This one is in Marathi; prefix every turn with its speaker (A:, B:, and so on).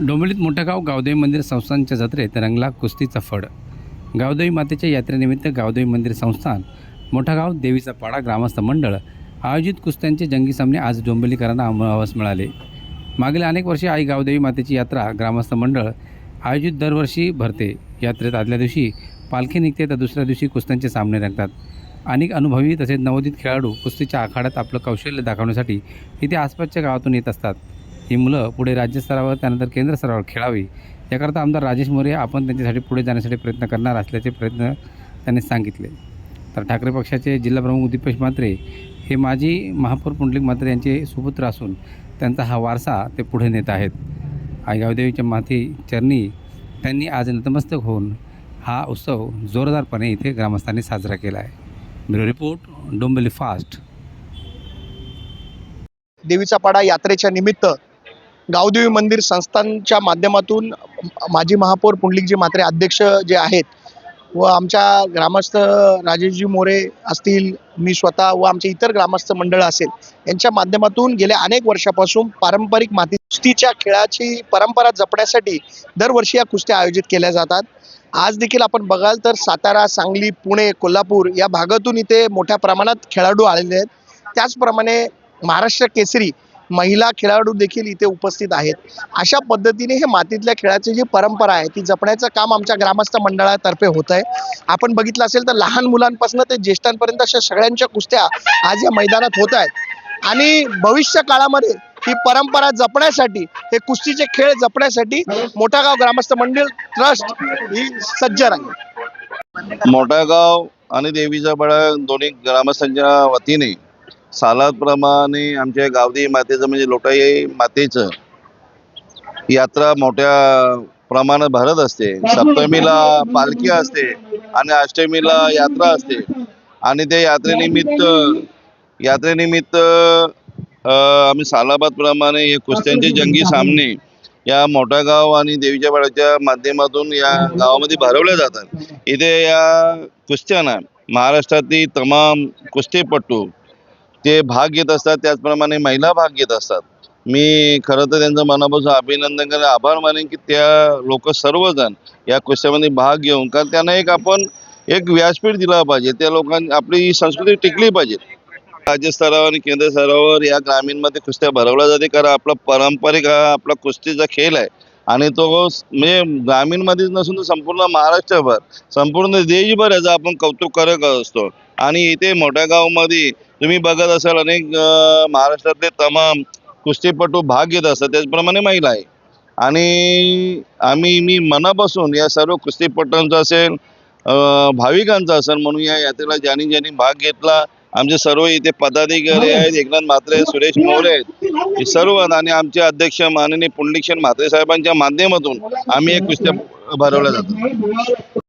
A: डोंबिवलीत मोठं गावदेवी मंदिर संस्थानच्या जत्रेत रंगला कुस्तीचा फड. गावदेवी मातेच्या यात्रेनिमित्त गावदेवी मंदिर संस्थान मोठागाव देवीचा पाडा ग्रामस्थ मंडळ आयोजित कुस्त्यांचे जंगी सामने आज डोंबिवलीकरांना अमरावस मिळाले. मागील अनेक वर्षे आई गावदेवी मातेची यात्रा ग्रामस्थ मंडळ आयोजित दरवर्षी भरते. यात्रेत आदल्या दिवशी पालखी निघते तर दुसऱ्या दिवशी कुस्त्यांचे सामने रंगतात. अनेक अनुभवी तसेच नवोदित खेळाडू कुस्तीच्या आखाड्यात आपलं कौशल्य दाखवण्यासाठी इथे आसपासच्या गावातून येत असतात. ही मुलं पुढे राज्यस्तरावर त्यानंतर केंद्र स्तरावर खेळावी. याकरता आमदार राजेश मोरे आपण त्यांच्यासाठी पुढे जाण्यासाठी प्रयत्न करणार असल्याचे प्रयत्न त्यांनी सांगितले. तर ठाकरे पक्षाचे जिल्हाप्रमुख दीपेश म्हात्रे हे माजी महापौर पुंडलिक म्हात्रे यांचे सुपुत्र असून त्यांचा हा वारसा ते पुढे नेत आहेत. आईगावदेवीच्या माथी चरणी त्यांनी आज नतमस्तक होऊन हा उत्सव जोरदारपणे इथे ग्रामस्थांनी साजरा केला आहे. Bureau report Dombivli fast.
B: देवीचा पाडा यात्रेच्या निमित्त गावदेवी मंदिर संस्थांच्या माध्यमातून माजी महापौर पुंडलिकजी म्हात्रे अध्यक्ष जे आहेत व आमच्या ग्रामस्थ राजेशजी मोरे असतील मी स्वतः व आमचे इतर ग्रामस्थ मंडळ असेल यांच्या माध्यमातून गेल्या अनेक वर्षापासून पारंपरिक माती कुस्तीच्या खेळाची परंपरा जपण्यासाठी दरवर्षी या कुस्त्या आयोजित केल्या जातात. आज देखील आपण बघाल तर सातारा सांगली पुणे कोल्हापूर या भागातून इथे मोठ्या प्रमाणात खेळाडू आलेले आहेत. त्याचप्रमाणे महाराष्ट्र केसरी महिला खेळाडू देखील इथे उपस्थित आहेत. अशा पद्धतीने हे मातीतल्या खेळाची जी परंपरा आहे ती जपण्याचं काम आमच्या ग्रामस्थ मंडळातर्फे होत आहे आपण बघितलं असेल तर लहान मुलांपासून ते ज्येष्ठांपर्यंत अशा सगळ्यांच्या कुस्त्या आज या मैदानात होत आहेत आणि भविष्य काळामध्ये ही परंपरा जपण्यासाठी हे कुस्तीचे खेळ जपण्यासाठी मोठागाव ग्रामस्थ मंडळ ट्रस्ट ही सज्ज राहील
C: मोठागाव आणि देवीचा बळा दोन्ही ग्रामस्थांच्या वतीने सालाप्रमाणे आमच्या गावदी मातेचं म्हणजे लोटाई मातेचं यात्रा मोठ्या प्रमाणात भरत असते. सप्तमीला पालखी असते आणि अष्टमीला यात्रा असते. आणि त्या यात्रेनिमित्त यात्रेनिमित्त अं, आम्ही सालाबाद प्रमाणे हे कुस्त्यांचे जंगी सामने या मोठा गाव आणि देवीच्या पाड्याच्या माध्यमातून या गावामध्ये भरवल्या जातात. इथे या कुस्त्यांना महाराष्ट्रातील तमाम कुस्तीपटू ते भाग घेत असतात त्याचप्रमाणे महिला भाग घेत असतात. मी खरं तर त्यांचं मनापासून अभिनंदन करेन आभार मानेन की त्या लोक सर्वजण या कुस्त्यामध्ये भाग घेऊन कारण त्यांना एक आपण एक व्यासपीठ दिला पाहिजे. त्या लोकांनी आपली संस्कृती टिकली पाहिजे. राज्य स्तरावर आणि केंद्र स्तरावर या ग्रामीणमध्ये कुस्त्या भरवल्या जाते कारण आपला पारंपरिक हा आपला कुस्तीचा खेळ आहे. आणि तो म्हणजे ग्रामीणमध्येच नसून तर संपूर्ण महाराष्ट्रभर संपूर्ण देशभर याचं आपण कौतुक करत असतो. आणि इथे मोठ्या गावामध्ये तुम्ही बघत असाल अनेक महाराष्ट्रातले तमाम कुस्तीपटू भाग घेत असतात. त्याचप्रमाणे महिला आहे. आणि आम्ही मी मनापासून या सर्व कुस्तीपटूंचा असेल भाविकांचा असेल म्हणून या यात्रेला ज्यांनी ज्यांनी भाग घेतला आमचे सर्व इथे पदाधिकारी आहेत एकनाथ म्हात्रे सुरेश मोरे आहेत. हे सर्व आणि आमचे अध्यक्ष माननीय पुंडलिक्षण म्हात्रे साहेबांच्या माध्यमातून आम्ही एक कुस्त्या भरवल्या जातो